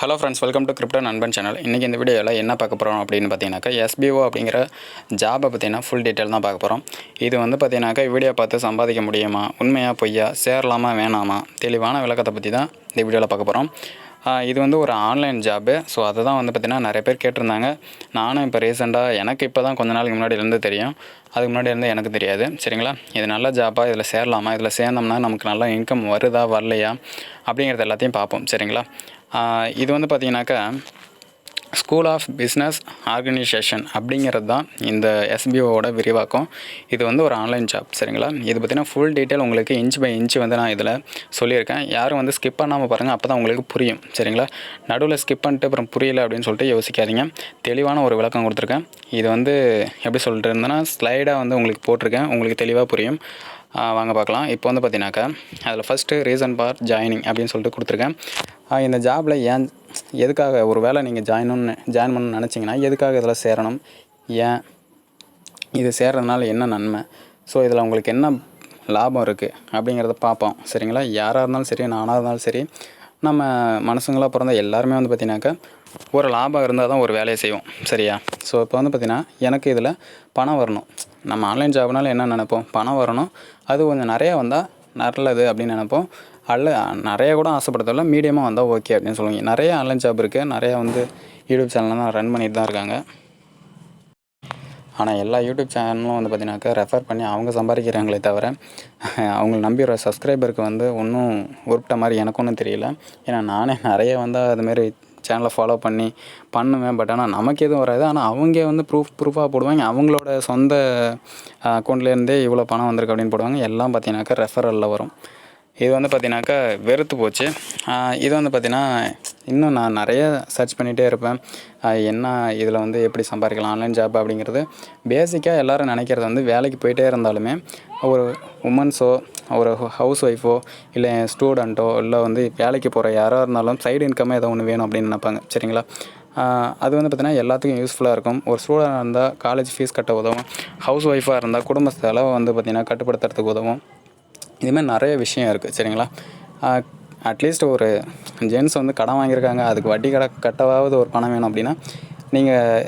Hello friends welcome to crypto நண்பன் channel இன்றைக்கி இந்த வீடியோவில் என்ன பார்க்க போகிறோம் அப்படின்னு பார்த்தீங்கன்னாக்கா எஸ்பிஓ அப்படிங்கிற ஜாபை பார்த்தீங்கன்னா ஃபுல் டீட்டெயில் தான் பார்க்க போகிறோம் இது வந்து பார்த்தீங்கன்னாக்கா வீடியோ பார்த்து சம்பாதிக்க முடியுமா உண்மையாக பொய்யா சேரலாமா வேணாமா தெளிவான விளக்கத்தை பற்றி தான் இந்த வீடியோவில் பார்க்க போகிறோம் இது வந்து ஒரு ஆன்லைன் ஜாபு ஸோ அதை தான் வந்து பார்த்திங்கன்னா நிறைய பேர் கேட்டிருந்தாங்க. நானும் இப்போ ரீசெண்டாக எனக்கு இப்போ தான் கொஞ்ச நாளைக்கு முன்னாடி இருந்து தெரியும். அதுக்கு முன்னாடி இருந்து எனக்கு தெரியாது. சரிங்களா? இது நல்ல ஜாப்பாக இதில் சேரலாமா இதில் சேர்ந்தோம்னா நமக்கு நல்ல இன்கம் வருதா வரலையா அப்படிங்கிறது எல்லாத்தையும் பார்ப்போம். சரிங்களா? இது வந்து பார்த்தீங்கன்னாக்கா ஸ்கூல் ஆஃப் பிஸ்னஸ் ஆர்கனைசேஷன் அப்படிங்கிறது தான் இந்த எஸ்பிஓவோட விரிவாக்கம். இது வந்து ஒரு ஆன்லைன் ஜாப் சரிங்களா? இது பார்த்திங்கன்னா ஃபுல் டீட்டெயில் உங்களுக்கு இன்ச் பை இன்ச் வந்து நான் இதில் சொல்லியிருக்கேன். யாரும் வந்து ஸ்கிப் பண்ணாமல் பாருங்கள் அப்போ தான் உங்களுக்கு புரியும் சரிங்களா? நடுவில் ஸ்கிப் பண்ணிட்டு அப்புறம் புரியல அப்படின்னு சொல்லிட்டு யோசிக்காதீங்க. தெளிவான ஒரு விளக்கம் கொடுத்துருக்கேன். இது வந்து எப்படி சொல்லிட்டு இருந்தேன்னா ஸ்லைடாக வந்து உங்களுக்கு போட்டிருக்கேன். உங்களுக்கு தெளிவாக புரியும். வாங்க பார்க்கலாம். இப்போ வந்து பார்த்தீங்கன்னாக்கா அதில் ஃபஸ்ட்டு ரீசன் பார் ஜாயினிங் அப்படின்னு சொல்லிட்டு கொடுத்துருக்கேன். இந்த ஜாபில் ஏன் எதுக்காக ஒரு வேளை நீங்கள் ஜாயின் ஜாயின் பண்ணணும்னு நினச்சிங்கன்னா எதுக்காக இதில் சேரணும்? ஏன்? இது சேர்றதுனால என்ன நன்மை? ஸோ இதில் உங்களுக்கு என்ன லாபம் இருக்குது அப்படிங்கிறத பார்ப்போம். சரிங்களா? யாராக இருந்தாலும் சரி நானாக இருந்தாலும் சரி நம்ம மனசுங்களாக பிறந்த எல்லாருமே வந்து பார்த்தீங்கன்னாக்கா ஒரு லாபம் இருந்தால் தான் ஒரு வேலையை செய்வோம். சரியா? ஸோ இப்போ வந்து பார்த்தீங்கன்னா எனக்கு இதில் பணம் வரணும். நம்ம ஆன்லைன் ஜாப்னால என்ன நினைப்போம்? பணம் வரணும். அது கொஞ்சம் நிறையா வந்தால் நல்லது அப்படின்னு நினைப்போம். அல்ல நிறைய கூட ஆசைப்படுறதில்ல மீடியமாக வந்தால் ஓகே அப்படின்னு சொல்லுவாங்க. நிறைய ஆன்லைன் ஜாப் இருக்குது நிறையா வந்து யூடியூப் சேனல்லாம் ரன் பண்ணிட்டு தான் இருக்காங்க. ஆனால் எல்லா யூடியூப் சேனலும் வந்து பார்த்தீங்கன்னாக்கா ரெஃபர் பண்ணி அவங்க சம்பாதிக்கிறாங்களே தவிர அவங்களை நம்பி ஒரு சப்ஸ்கிரைபருக்கு வந்து ஒன்றும் உருப்பிட்ட மாதிரி எனக்கு ஒன்றும் தெரியல. ஏன்னா நானே நிறைய வந்து அதுமாரி சேனலை ஃபாலோ பண்ணி பண்ணுவேன். பட் ஆனால் நமக்கு எதுவும் வராது. ஆனால் அவங்க வந்து ப்ரூஃப் ப்ரூஃபாக போடுவாங்க. அவங்களோட சொந்த அக்கௌண்ட்லேருந்தே இவ்வளோ பணம் வந்திருக்கு அப்படின்னு போடுவாங்க. எல்லாம் பார்த்தீங்கன்னாக்கா ரெஃபரலில் வரும். இது வந்து பார்த்தீங்கன்னாக்கா வெறுத்து போச்சு. இது வந்து பார்த்தீங்கன்னா இன்னும் நான் நிறைய சர்ச் பண்ணிகிட்டே இருப்பேன். என்ன இதில் வந்து எப்படி சம்பாதிக்கலாம்? ஆன்லைன் ஜாப் அப்படிங்கிறது. பேசிக்காக எல்லாரும் நினைக்கிறது வந்து வேலைக்கு போயிட்டே இருந்தாலுமே ஒரு உமன்ஸோ ஒரு ஹவுஸ் ஒய்ஃபோ இல்லை ஸ்டூடெண்ட்டோ இல்லை வந்து வேலைக்கு போகிற யாராக இருந்தாலும் சைடு இன்கம்மே ஏதோ ஒன்று வேணும் அப்படின்னு நினைப்பாங்க. சரிங்களா? அது வந்து பார்த்திங்கன்னா எல்லாத்துக்கும் யூஸ்ஃபுல்லாக இருக்கும். ஒரு ஸ்டூடெண்ட் இருந்தால் காலேஜ் ஃபீஸ் கட்ட உதவும். ஹவுஸ் ஒய்ஃபாக இருந்தால் குடும்ப செலவை வந்து பார்த்திங்கன்னா கட்டுப்படுத்துறதுக்கு உதவும். இதுமாதிரி நிறைய விஷயம் இருக்குது சரிங்களா? அட்லீஸ்ட் ஒரு ஜென்ஸ் வந்து கடன் வாங்கியிருக்காங்க. அதுக்கு வட்டி கடை கட்டவாவது ஒரு பணம் வேணும் அப்படின்னா நீங்கள்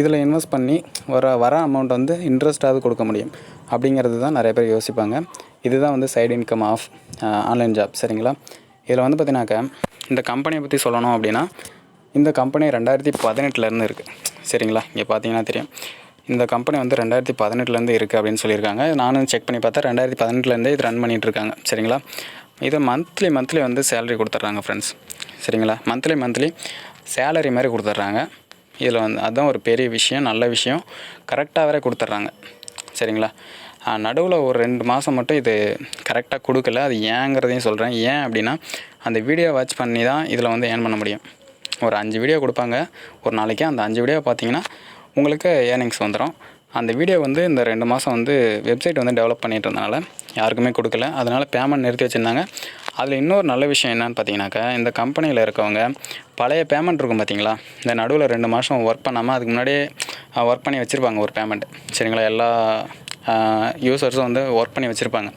இதில் இன்வெஸ்ட் பண்ணி வர வர அமௌண்ட் வந்து இன்ட்ரெஸ்ட்டாவது கொடுக்க முடியும். அப்படிங்கிறது தான் நிறைய பேர் யோசிப்பாங்க. இதுதான் வந்து side income of online job சரிங்களா? இதில் வந்து பார்த்தீங்கன்னாக்கா இந்த கம்பெனியை பற்றி சொல்லணும் அப்படின்னா இந்த கம்பெனி ரெண்டாயிரத்தி பதினெட்டுலேருந்து இருக்குது சரிங்களா? இங்கே பார்த்தீங்கன்னா தெரியும். இந்த கம்பெனி வந்து ரெண்டாயிரத்தி பதினெட்டுலேருந்து இருக்குது அப்படின்னு சொல்லியிருக்காங்க. நானும் செக் பண்ணி பார்த்தா ரெண்டாயிரத்தி பதினெட்டுலேருந்தே இது ரன் பண்ணிகிட்ருக்காங்க சரிங்களா? இது மந்த்லி மந்த்லி வந்து சேலரி கொடுத்துட்றாங்க ஃப்ரெண்ட்ஸ் சரிங்களா? மந்த்லி மந்த்லி சேலரி மாதிரி கொடுத்துட்றாங்க. இதில் வந்து அதுதான் ஒரு பெரிய விஷயம் நல்ல விஷயம். கரெக்டாக வேற கொடுத்துட்றாங்க. சரிங்களா? நடுவில் ஒரு ரெண்டு மாதம் மட்டும் இது கரெக்டாக கொடுக்கல. அது ஏங்கிறதையும் சொல்கிறேன் ஏன் அப்படின்னா அந்த வீடியோ வாட்ச் பண்ணி தான் இதில் வந்து ஏர்ன் பண்ண முடியும். ஒரு அஞ்சு வீடியோ கொடுப்பாங்க. ஒரு நாளைக்கு அந்த அஞ்சு வீடியோ பார்த்தீங்கன்னா உங்களுக்கு ஏர்னிங்ஸ் வந்துடும் அந்த வீடியோ வந்து இந்த ரெண்டு மாதம் வந்து வெப்சைட் வந்து டெவலப் பண்ணிட்டு இருந்தனால யாருக்குமே கொடுக்கல. அதனால் பேமெண்ட் நிறுத்தி வச்சுருந்தாங்க. அதில் இன்னொரு நல்ல விஷயம் என்னன்னு பார்த்தீங்கன்னாக்கா இந்த கம்பெனியில் இருக்கவங்க பழைய பேமெண்ட் இருக்கும் பார்த்தீங்களா இந்த நடுவில் ரெண்டு மாதம் ஒர்க் பண்ணாமல் அதுக்கு முன்னாடியே ஒர்க் பண்ணி வச்சுருப்பாங்க ஒரு பேமெண்ட் சரிங்களா? எல்லா யூசர்ஸும் வந்து ஒர்க் பண்ணி வச்சுருப்பாங்க.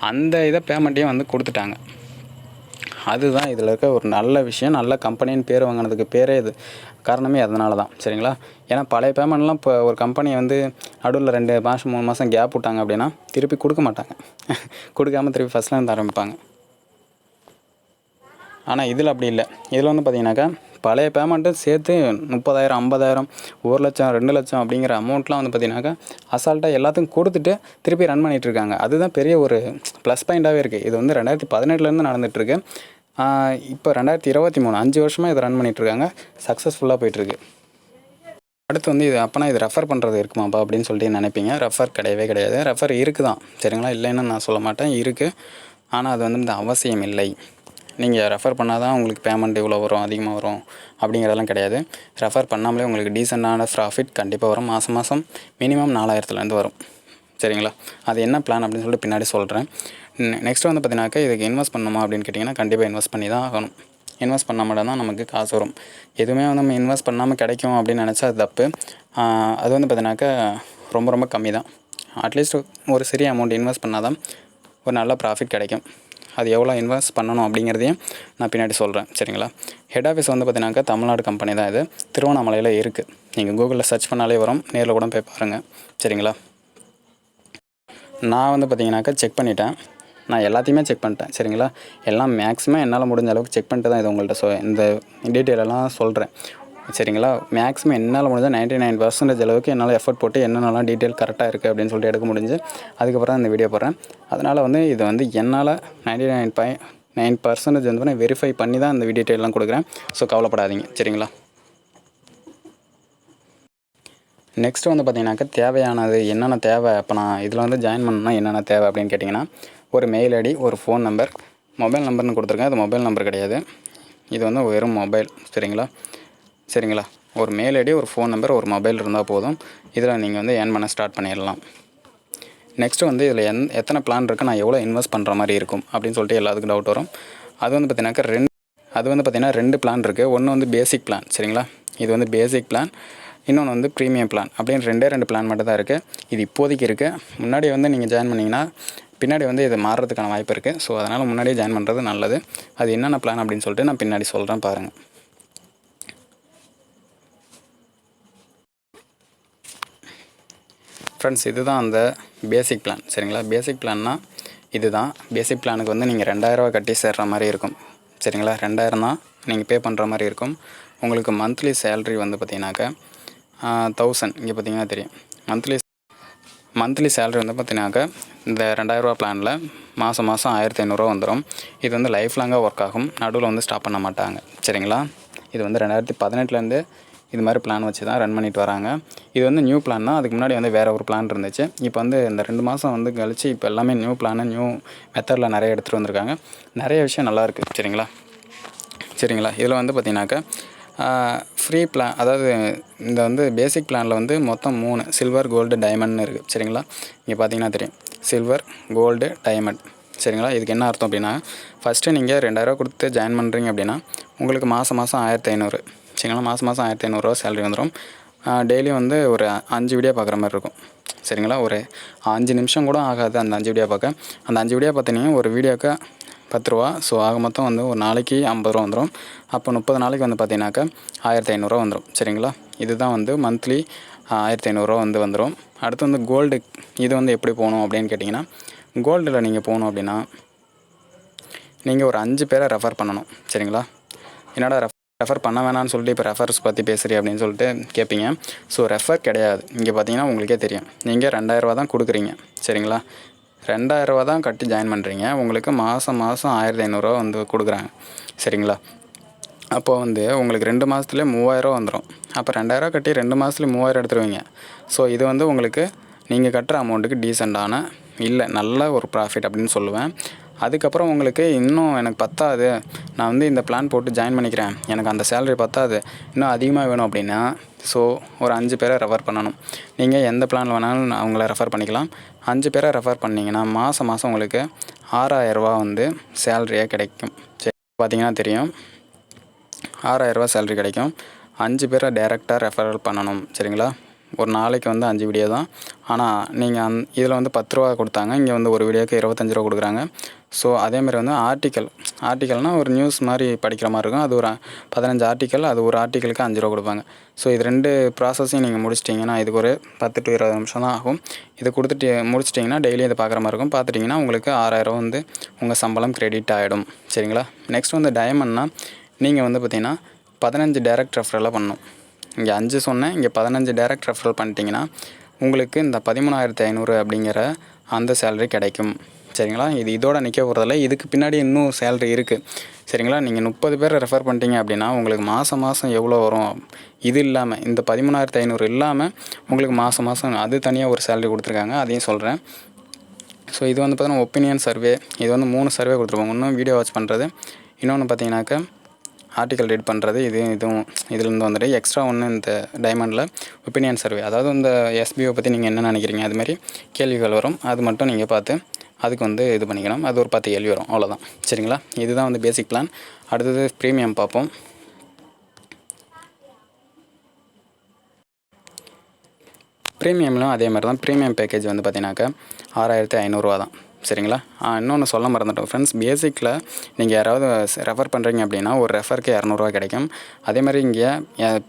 அந்த இதை பேமெண்ட்டையும் வந்து கொடுத்துட்டாங்க. அதுதான் இதில் இருக்க ஒரு நல்ல விஷயம். நல்ல கம்பெனின்னு பேர் வாங்கினதுக்கு பேரே இது. காரணமே அதனால தான். சரிங்களா? ஏன்னா பழைய பேமெண்ட்லாம் இப்போ ஒரு கம்பெனி வந்து நடுவில் ரெண்டு மாதம் மூணு மாதம் கேப் விட்டாங்க அப்படின்னா திருப்பி கொடுக்க மாட்டாங்க. கொடுக்காம திருப்பி ஃபஸ்ட்லேருந்து ஆரம்பிப்பாங்க. ஆனால் இதில் அப்படி இல்லை. இதில் வந்து பார்த்தீங்கன்னாக்கா பழைய பேமெண்ட்டும் சேர்த்து முப்பதாயிரம் ஐம்பதாயிரம் ஒரு லட்சம் ரெண்டு லட்சம் அப்படிங்கிற அமௌண்ட்லாம் வந்து பார்த்தீங்கன்னாக்கா அசால்ட்டாக எல்லாத்துக்கும் கொடுத்துட்டு திருப்பி ரன் பண்ணிகிட்ருக்காங்க இருக்காங்க. அதுதான் பெரிய ஒரு ப்ளஸ் பாயிண்ட்டாகவே இருக்குது இது வந்து ரெண்டாயிரத்தி பதினெட்டுலேருந்து நடந்துகிட்ருக்கு இப்போ ரெண்டாயிரத்தி இருபத்தி மூணு அஞ்சு வருஷமாக இதை ரன் பண்ணிகிட்ருக்காங்க சக்ஸஸ்ஃபுல்லாக போயிட்டுருக்கு அடுத்து வந்து இது அப்போனா இது ரெஃபர் பண்ணுறது இருக்குமாப்பா அப்படின்னு சொல்லிட்டு நினைப்பீங்க. ரெஃபர் கிடையவே கிடையாது. ரெஃபர் இருக்குது தான் சரிங்களா? இல்லைன்னு நான் சொல்ல மாட்டேன். இருக்குது ஆனால் அது வந்து இந்த அவசியம் இல்லை. நீங்கள் ரெஃபர் பண்ணால் தான் உங்களுக்கு பேமெண்ட் இவ்வளோ வரும் அதிகமாக வரும் அப்படிங்கிறதெல்லாம் கிடையாது. ரெஃபர் பண்ணாமலே உங்களுக்கு டீசெண்டான ப்ராஃபிட் கண்டிப்பாக வரும். மாதம் மாதம் மினிமம் நாலாயிரத்துலேருந்து வரும். சரிங்களா? அது என்ன பிளான் அப்படின்னு சொல்லிட்டு பின்னாடி சொல்கிறேன் நெக்ஸ்ட் வந்து பார்த்தீங்கன்னாக்கா இதுக்கு இன்வெஸ்ட் பண்ணணுமா அப்படின்னு கேட்டிங்கன்னா கண்டிப்பாக இன்வெஸ்ட் பண்ணி தான் ஆகணும். இன்வெஸ்ட் பண்ணால் மட்டும் தான் நமக்கு காசு வரும். எதுவுமே வந்து நம்ம இன்வெஸ்ட் பண்ணாமல் கிடைக்கும் அப்படின்னு நினச்சா அது தப்பு. அது வந்து பார்த்தீங்கன்னாக்கா ரொம்ப ரொம்ப கம்மி தான் அட்லீஸ்ட் ஒரு சிறிய அமௌண்ட் இன்வெஸ்ட் பண்ணால் தான் ஒரு நல்ல ப்ராஃபிட் கிடைக்கும். அது எவ்வளோ இன்வெஸ்ட் பண்ணணும் அப்படிங்கிறதையும் நான் பின்னாடி சொல்கிறேன் சரிங்களா? ஹெட் ஆஃபீஸ் வந்து பார்த்தீங்கன்னாக்கா தமிழ்நாடு கம்பெனி தான் இது. திருவண்ணாமலையில் இருக்குது நீங்கள் கூகுளில் சர்ச் பண்ணாலே வரும். நேரில் கூட போய் பாருங்கள் சரிங்களா? நான் வந்து பார்த்தீங்கன்னாக்கா செக் பண்ணிட்டேன். நான் எல்லாத்தையுமே செக் பண்ணிட்டேன். சரிங்களா? எல்லாம் மேக்ஸிமம் என்னால் முடிஞ்ச அளவுக்கு செக் பண்ணிட்டு தான் இது உங்கள்கிட்ட சொ இந்த டீட்டெயிலெல்லாம் சொல்கிறேன் சரிங்களா? மேக்ஸிமம் என்னால் முடிஞ்சால் நைன்ட்டி நைன் பர்சன்டேஜ் அளவுக்கு என்னால் எஃபர்ட் போட்டு என்னென்னலாம் டீட்டெயில் கரெக்டாக இருக்குது அப்படின்னு சொல்லிட்டு எடுக்க முடிஞ்சு அதுக்கப்புறம் தான் இந்த வீடியோ போடுறேன். அதனால் வந்து இது வந்து என்னால் ninety nine by nine percentage வந்து நான் வெரிஃபை பண்ணி தான் இந்த டீட்டெயிலாம் கொடுக்குறேன். ஸோ கவலைப்படாதீங்க. சரிங்களா? நெக்ஸ்ட் வந்து பார்த்தீங்கன்னாக்கா தேவையானது என்னென்ன தேவை? இப்போ நான் இதில் வந்து ஜாயின் பண்ணணும்னா என்னென்ன தேவை அப்படின்னு கேட்டிங்கன்னா ஒரு மெயில் ஐடி ஒரு ஃபோன் நம்பர் மொபைல் நம்பர்னு கொடுத்துருக்கேன். அது மொபைல் நம்பர் கிடையாது. இது வந்து வெறும் மொபைல் சரிங்களா? சரிங்களா? ஒரு மெயில் ஐடி ஒரு ஃபோன் நம்பர் ஒரு மொபைல் இருந்தால் போதும். இதில் நீங்கள் வந்து ஏர்ன் பண்ண ஸ்டார்ட் பண்ணிடலாம். நெக்ஸ்ட்டு வந்து இதில் எந் எத்தனை பிளான் இருக்குது நான் எவ்வளோ இன்வெஸ்ட் பண்ணுற மாதிரி இருக்கும் அப்படின்னு சொல்லிட்டு எல்லாத்துக்கும் டவுட் வரும். அது வந்து பார்த்தீங்கன்னாக்கா ரெண்டு அது வந்து பார்த்திங்கன்னா ரெண்டு பிளான் இருக்குது ஒன்று வந்து பேசிக் பிளான் சரிங்களா? இது வந்து பேசிக் பிளான் இன்னொன்று வந்து ப்ரீமியம் பிளான் அப்படின்னு ரெண்டே ரெண்டு பிளான் மட்டும் தான் இருக்குது இது இப்போதைக்கு இருக்குது முன்னாடி வந்து நீங்கள் ஜாயின் பண்ணிங்கன்னா பின்னாடி வந்து இது மாறுறதுக்கான வாய்ப்பு இருக்குது ஸோ அதனால் முன்னாடியே ஜாயின் பண்ணுறது நல்லது. அது என்னென்ன பிளான் அப்படின்னு சொல்லிட்டு நான் பின்னாடி சொல்கிறேன் பாருங்கள் ஃப்ரெண்ட்ஸ் இதுதான் அந்த பேசிக் பிளான் சரிங்களா? பேசிக் பிளான்னா இதுதான். பேசிக் பிளானுக்கு வந்து நீங்கள் ரெண்டாயிரரூவா கட்டி சேர்ற மாதிரி இருக்கும். சரிங்களா? ரெண்டாயிரம் தான் நீங்கள் பே பண்ணுற மாதிரி இருக்கும். உங்களுக்கு மந்த்லி சேல்ரி வந்து பார்த்தீங்கன்னாக்கா தௌசண்ட் இங்கே பார்த்தீங்கன்னா தெரியும். மந்த்லி மந்த்லி சேலரி வந்து பார்த்தீங்கன்னாக்கா இந்த ரெண்டாயிரரூவா பிளானில் மாதம் மாதம் ஆயிரத்தி ஐநூறுரூவா வந்துடும் இது வந்து லைஃப் லாங்காக ஒர்க் ஆகும். நடுவில் வந்து ஸ்டாப் பண்ண மாட்டாங்க. சரிங்களா? இது வந்து ரெண்டாயிரத்தி பதினெட்டுலேருந்து இது மாதிரி பிளான் வச்சு தான் ரன் பண்ணிட்டு வராங்க. இது வந்து நியூ பிளான் தான். அதுக்கு முன்னாடி வந்து வேறு ஒரு பிளான் இருந்துச்சு. இப்போ வந்து இந்த ரெண்டு மாதம் வந்து கழிச்சு இப்போ எல்லாமே நியூ பிளானு நியூ மெத்தடில் நிறைய எடுத்துகிட்டு வந்திருக்காங்க. நிறைய விஷயம் நல்லா இருக்குது சரிங்களா? சரிங்களா? இதில் வந்து பார்த்தீங்கன்னாக்கா ஃப்ரீ பிளான் அதாவது இந்த வந்து பேசிக் பிளானில் வந்து மொத்தம் மூணு. சில்வர் கோல்டு டைமண்ட்னு இருக்குது சரிங்களா? இங்கே பார்த்தீங்கன்னா தெரியும். சில்வர் கோல்டு டைமண்ட் சரிங்களா? இதுக்கு என்ன அர்த்தம் அப்படின்னா ஃபஸ்ட்டு நீங்கள் ரெண்டாயிரரூவா கொடுத்து ஜாயின் பண்ணுறீங்க அப்படின்னா உங்களுக்கு மாதம் மாதம் ஆயிரத்தி ஐநூறு. சரிங்களா மாதம் மாதம் ஆயிரத்தி ஐநூறுரூவா சேலரி வந்துடும் டெய்லியும் வந்து ஒரு அஞ்சு வீடியோ பார்க்குற மாதிரி இருக்கும். சரிங்களா? ஒரு அஞ்சு நிமிஷம் கூட ஆகாது அந்த அஞ்சு வீடியோ பார்க்க. அந்த அஞ்சு வீடியோ பார்த்தீங்கன்னா ஒரு வீடியோக்கு பத்து ரூபா ஸோ ஆக மொத்தம் வந்து ஒரு நாளைக்கு ஐம்பது ரூபா வந்துடும் அப்போ முப்பது நாளைக்கு வந்து பார்த்தீங்கன்னாக்கா ஆயிரத்தி ஐநூறுரூவா வந்துடும் சரிங்களா? இதுதான் வந்து மந்த்லி ஆயிரத்தி ஐநூறுரூவா வந்து வந்துடும் அடுத்து வந்து கோல்டு இது வந்து எப்படி போகணும் அப்படின்னு கேட்டிங்கன்னா கோல்டில் நீங்கள் போகணும் அப்படின்னா நீங்கள் ஒரு அஞ்சு பேரை ரெஃபர் பண்ணணும். சரிங்களா? என்னடா ரெஃபர் பண்ண வேணாம்னு சொல்லிட்டு இப்போ ரெஃபர்ஸ் பற்றி பேசுகிறீ அப்படின்னு சொல்லிட்டு கேட்பீங்க ஸோ ரெஃபர் கிடையாது. இங்கே பார்த்தீங்கன்னா உங்களுக்கே தெரியும். நீங்கள் ரெண்டாயிரரூவா தான் கொடுக்குறீங்க. சரிங்களா? ரெண்டாயிரரூவா தான் கட்டி ஜாயின் பண்ணுறீங்க உங்களுக்கு மாதம் மாதம் ஆயிரத்தி ஐநூறுரூவா வந்து கொடுக்குறாங்க. சரிங்களா? அப்போ வந்து உங்களுக்கு ரெண்டு மாதத்துலேயே மூவாயிரரூவா வந்துடும் அப்போ ரெண்டாயிரரூவா கட்டி ரெண்டு மாதத்துலேயே மூவாயிரம் எடுத்துருவீங்க. ஸோ இது வந்து உங்களுக்கு நீங்கள் கட்டுற அமௌண்ட்டுக்கு டீசெண்டான இல்லை நல்ல ஒரு ப்ராஃபிட் அப்படின்னு சொல்லுவேன். அதுக்கப்புறம் உங்களுக்கு இன்னும் எனக்கு பத்தாது. நான் வந்து இந்த பிளான் போட்டு ஜாயின் பண்ணிக்கிறேன். எனக்கு அந்த சேலரி பத்தாது. இன்னும் அதிகமாக வேணும் அப்படின்னா ஸோ ஒரு அஞ்சு பேரை ரெஃபர் பண்ணணும். நீங்கள் எந்த பிளான் வேணாலும் அவங்கள ரெஃபர் பண்ணிக்கலாம். அஞ்சு பேரை ரெஃபர் பண்ணிங்கன்னா மாதம் மாதம் உங்களுக்கு ஆறாயிரரூவா வந்து சேலரியாக கிடைக்கும். சரி பார்த்தீங்கன்னா தெரியும். ஆறாயிரரூவா சேலரி கிடைக்கும். அஞ்சு பேரை டேரெக்டாக ரெஃபரல் பண்ணணும். சரிங்களா? ஒரு நாளைக்கு வந்து அஞ்சு வீடியோ தான். ஆனால் நீங்கள் அந் இதில் வந்து பத்து ரூபா கொடுத்தாங்க. இங்கே வந்து ஒரு வீடியோக்கு இருபத்தஞ்சி ரூபா கொடுக்குறாங்க. ஸோ அதேமாதிரி வந்து ஆர்டிக்கல் ஆர்டிக்கல்னால் ஒரு நியூஸ் மாதிரி படிக்கிற மாதிரி இருக்கும். அது ஒரு பதினஞ்சு ஆர்டிக்கல் அது ஒரு ஆர்டிக்கலுக்கு அஞ்சு ரூபா கொடுப்பாங்க. ஸோ இது ரெண்டு ப்ராசஸையும் நீங்கள் முடிச்சிட்டிங்கன்னா இதுக்கு ஒரு பத்து டு இருபது நிமிஷம் தான் ஆகும். இதை கொடுத்துட்டு முடிச்சிட்டிங்கன்னா டெய்லி இதை பார்க்குற மாதிரி இருக்கும். பார்த்துட்டிங்கன்னா உங்களுக்கு ஆறாயிரம் வந்து உங்கள் சம்பளம் கிரெடிட் ஆகிடும் சரிங்களா? நெக்ஸ்ட் வந்து டயமண்ட்னா நீங்கள் வந்து பார்த்திங்கன்னா பதினஞ்சு டேரக்ட் ரெஃபரெல்லாம் பண்ணணும். இங்கே அஞ்சு சொன்னேன். இங்கே பதினஞ்சு டேரக்ட் ரெஃபரல் பண்ணிட்டீங்கன்னா உங்களுக்கு இந்த பதிமூணாயிரத்தி ஐநூறு அப்படிங்கிற அந்த சேலரி கிடைக்கும். சரிங்களா? இது இதோட நிற்க போகிறதில்ல இதுக்கு பின்னாடி இன்னும் சேலரி இருக்குது சரிங்களா? நீங்கள் முப்பது பேரை ரெஃபர் பண்ணிட்டீங்க அப்படின்னா உங்களுக்கு மாதம் மாதம் எவ்வளோ வரும்? இது இல்லாமல் இந்த பதிமூணாயிரத்து ஐநூறு இல்லாமல் உங்களுக்கு மாதம் மாதம் அது தனியாக ஒரு சேலரி கொடுத்துருக்காங்க. அதையும் சொல்கிறேன் ஸோ இது வந்து பார்த்தீங்கன்னா ஒப்பீனியன் சர்வே இது வந்து மூணு சர்வே கொடுத்துருப்பாங்க இன்னும் வீடியோ வாட்ச் பண்ணுறது இன்னொன்று பார்த்தீங்கன்னாக்கா ஆர்டிக்கல் ரீட் பண்ணுறது இது இதுவும் இதுலேருந்து வந்துட்டு எக்ஸ்ட்ரா ஒன்று இந்த டைமண்டில் ஒப்பீனியன் சர்வே அதாவது இந்த எஸ்பிஓ பற்றி நீங்கள் என்ன நினைக்கிறீங்க? அதுமாதிரி கேள்விகள் வரும். அது மட்டும் நீங்கள் பார்த்து அதுக்கு வந்து இது பண்ணிக்கணும். அது ஒரு பத்து கேள்வி வரும். அவ்வளோதான் சரிங்களா? இதுதான் வந்து பேசிக் பிளான் அடுத்தது ப்ரீமியம் பார்ப்போம். ப்ரீமியம்லாம் அதே மாதிரி தான் ப்ரீமியம் பேக்கேஜ் வந்து பார்த்தீங்கன்னாக்கா ஆறாயிரத்தி ஐநூறுரூவா தான் சரிங்களா? இன்னொன்று சொல்ல மறந்துட்டோம் ஃப்ரெண்ட்ஸ் பேசிக்கில் நீங்கள் யாராவது ரெஃபர் பண்ணுறீங்க அப்படின்னா ஒரு ரெஃபருக்கு இரநூறுவா கிடைக்கும். அதே மாதிரி இங்கே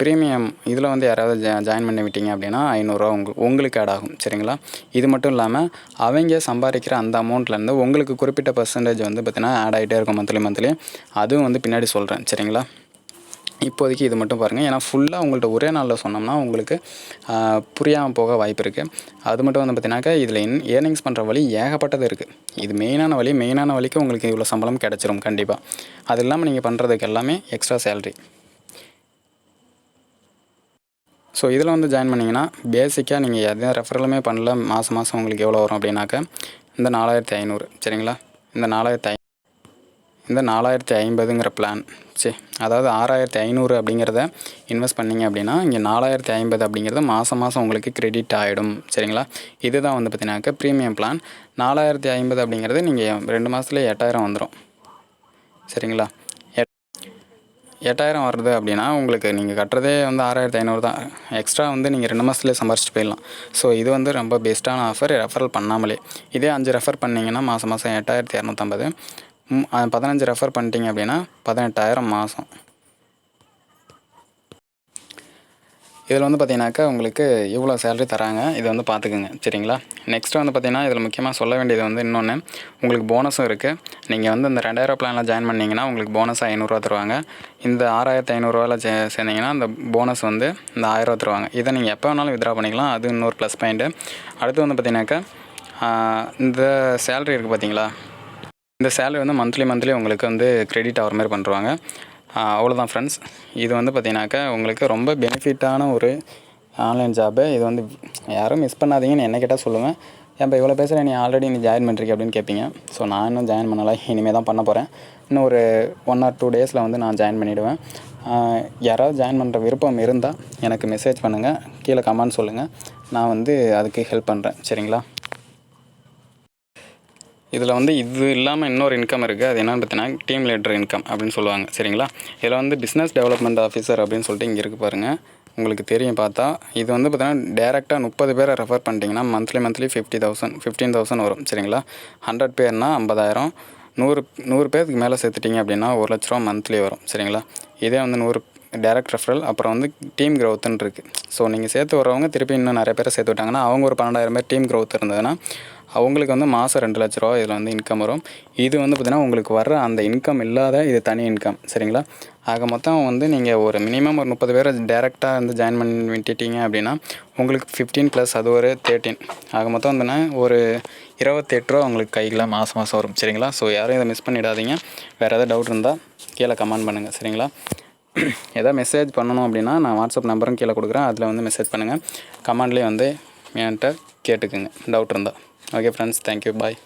ப்ரீமியம் இதில் வந்து யாராவது ஜா ஜாயின் பண்ணி விட்டீங்க அப்படின்னா ஐநூறுரூவா உங்க உங்களுக்கு ஆட் ஆகும். சரிங்களா? இது மட்டும் இல்லாமல் அவங்க சம்பாதிக்கிற அந்த அமௌண்ட்லேருந்து உங்களுக்கு குறிப்பிட்ட பர்சன்டேஜ் வந்து பார்த்திங்கன்னா ஆட் ஆகிட்டே இருக்கும் மந்த்லி மந்த்லி அதுவும் வந்து பின்னாடி சொல்கிறேன் சரிங்களா? இப்போதைக்கு இது மட்டும் பாருங்கள் ஏன்னா ஃபுல்லாக உங்கள்கிட்ட ஒரே நாளில் சொன்னோம்னா உங்களுக்கு புரியாமல் போக வாய்ப்பு இருக்குது அது மட்டும் வந்து பார்த்தீங்கன்னாக்கா இதில் இன் ஏர்னிங்ஸ் பண்ணுற வழி ஏகப்பட்டது இருக்குது இது மெயினான வழி மெயினான வழிக்கு உங்களுக்கு இவ்வளோ சம்பளம் கிடச்சிரும் கண்டிப்பாக அது இல்லாமல் நீங்கள் பண்ணுறதுக்கு எல்லாமே எக்ஸ்ட்ரா சேல்ரி ஸோ இதில் வந்து ஜாயின் பண்ணிங்கன்னா பேசிக்காக நீங்கள் எதையும் ரெஃபரலுமே பண்ணல. மாதம் மாதம் உங்களுக்கு எவ்வளோ வரும் அப்படின்னாக்கா இந்த நாலாயிரத்தி ஐநூறு. சரிங்களா? இந்த நாலாயிரத்தி ஐ இந்த நாலாயிரத்தி ஐம்பதுங்கிற பிளான் சரி அதாவது ஆறாயிரத்தி ஐநூறு அப்படிங்கிறத இன்வெஸ்ட் பண்ணிங்க அப்படின்னா இங்கே நாலாயிரத்தி ஐம்பது அப்படிங்கிறது மாதம் மாதம் உங்களுக்கு கிரெடிட் ஆகிடும் சரிங்களா? இதுதான் வந்து பார்த்தீங்கன்னாக்கா ப்ரீமியம் பிளான் நாலாயிரத்தி ஐம்பது அப்படிங்கிறது நீங்கள் ரெண்டு மாதத்துலேயே எட்டாயிரம் வந்துடும் சரிங்களா? எட்டாயிரம் வருது அப்படின்னா உங்களுக்கு நீங்கள் கட்டுறதே வந்து ஆறாயிரத்தி ஐநூறு தான். எக்ஸ்ட்ரா வந்து நீங்கள் ரெண்டு மாதத்துலேயே சம்பாரிச்சிட்டு போயிடலாம். ஸோ இது வந்து ரொம்ப பெஸ்ட்டான ஆஃபர் ரெஃபரல் பண்ணாமலே. இதே அஞ்சு ரெஃபர் பண்ணிங்கன்னா மாதம் மாதம் எட்டாயிரத்தி இரநூத்தம்பது பதினஞ்சு ரெஃபர் பண்ணிட்டீங்க அப்படின்னா பதினெட்டாயிரம் மாதம் இதில் வந்து பார்த்தீங்கன்னாக்கா உங்களுக்கு இவ்வளோ சேலரி தராங்க. இதை வந்து பார்த்துக்குங்க. சரிங்களா? நெக்ஸ்ட்டு வந்து பார்த்தீங்கன்னா இதில் முக்கியமாக சொல்ல வேண்டியது வந்து இன்னொன்று உங்களுக்கு போனஸும் இருக்குது நீங்கள் வந்து இந்த ரெண்டாயிரம் பிளானில் ஜாயின் பண்ணிங்கன்னா உங்களுக்கு போனஸ் ஐநூறுரூவா தருவாங்க. இந்த ஆறாயிரத்து ஐநூறுரூவாவில் சே சேர்ந்தீங்கன்னா அந்த போனஸ் வந்து இந்த ஆயிரரூவா தருவாங்க. இதை நீங்கள் எப்போ வேணாலும் வித்ரா பண்ணிக்கலாம். அது இன்னொரு ப்ளஸ் பாயிண்ட்டு அடுத்து வந்து பார்த்தீங்கன்னாக்கா இந்த சேலரி இருக்குது பார்த்தீங்களா? இந்த சேலரி வந்து மந்த்லி மந்த்லி உங்களுக்கு வந்து கிரெடிட் ஆகிற மாதிரி பண்ணுறாங்க அவ்வளோதான் ஃப்ரெண்ட்ஸ் இது வந்து பார்த்தீங்கன்னாக்கா உங்களுக்கு ரொம்ப பெனிஃபிட்டான ஒரு ஆன்லைன் ஜாபு இது வந்து யாரும் மிஸ் பண்ணாதீங்கன்னு என்ன கேட்டால் சொல்லுவேன். ஏன்ப்பா இவ்வளோ பேசுகிறேன் நீ ஆல்ரெடி நீ ஜாயின் பண்ணுறீங்க அப்படின்னு கேட்பீங்க ஸோ நான் இன்னும் ஜாயின் பண்ணலை. இனிமேல் தான் பண்ண போகிறேன் இன்னும் ஒரு ஒன் ஆர் டூ டேஸில் வந்து நான் ஜாயின் பண்ணிவிடுவேன் யாராவது ஜாயின் பண்ணுற விருப்பம் இருந்தால் எனக்கு மெசேஜ் பண்ணுங்கள் கீழே கமெண்ட் சொல்லுங்கள் நான் வந்து அதுக்கு ஹெல்ப் பண்ணுறேன் சரிங்களா? இதில் வந்து இது இல்லாமல் இன்னொரு இன்கம் இருக்குது. அது என்னென்னு பார்த்தீங்கன்னா டீம் லீடர் இன்கம் அப்படின்னு சொல்லுவாங்க. சரிங்களா? இதில் வந்து பிஸ்னஸ் டெவலப்மெண்ட் ஆஃபீஸர் அப்படின்னு சொல்லிட்டு இங்கே இருக்குது பாருங்கள் உங்களுக்கு தெரியும் பார்த்தா இது வந்து பார்த்தீங்கன்னா டேரெக்டாக முப்பது பேரை ரெஃபர் பண்ணிட்டீங்கன்னா monthly monthly fifty thousand fifteen thousand வரும். சரிங்களா? ஹண்ட்ரட் பேர்னால் ஐம்பதாயிரம். நூறு நூறு பேருக்கு மேலே சேர்த்துட்டிங்க அப்படின்னா ஒரு லட்ச ரூபா மந்த்லி வரும். சரிங்களா? இதே வந்து நூறு டேரக்ட் ரெஃபரல் அப்புறம் வந்து டீம் க்ரோத்துன்னு இருக்குது ஸோ நீங்கள் சேர்த்து வரவங்க திருப்பி இன்னும் நிறைய பேரை சேர்த்து விட்டாங்கன்னா அவங்க ஒரு பன்னெண்டாயிரம் பேர் டீம் க்ரோத் இருந்ததுன்னா அவங்களுக்கு வந்து மாதம் ரெண்டு லட்ச ரூபா இதில் வந்து இன்கம் வரும். இது வந்து பார்த்திங்கன்னா உங்களுக்கு வர்ற அந்த இன்கம் இல்லாத இது தனி இன்கம் சரிங்களா? ஆக மொத்தம் வந்து நீங்கள் ஒரு மினிமம் ஒரு முப்பது பேரை டேரெக்டாக வந்து ஜாயின் பண்ணி விட்டுட்டீங்க அப்படின்னா உங்களுக்கு ஃபிஃப்டீன் ப்ளஸ் அது ஒரு தேர்ட்டின் ஆக மொத்தம் வந்துன்னா ஒரு இருபத்தெட்டு ரூபா உங்களுக்கு கையில் மாதம் மாதம் வரும் சரிங்களா? ஸோ யாரும் இதை மிஸ் பண்ணிடாதீங்க. வேறு எதாவது டவுட் இருந்தால் கீழே கமெண்ட் பண்ணுங்கள் சரிங்களா? எதாவது மெசேஜ் பண்ணணும் அப்படின்னா நான் வாட்ஸ்அப் நம்பரும் கீழே கொடுக்குறேன். அதில் வந்து மெசேஜ் பண்ணுங்கள் கமெண்ட்லேயே வந்து என்கிட்ட கேட்டுக்குங்க. டவுட் இருந்தால் ஓகே ஃப்ரெண்ட்ஸ் தேங்க்யூ பாய்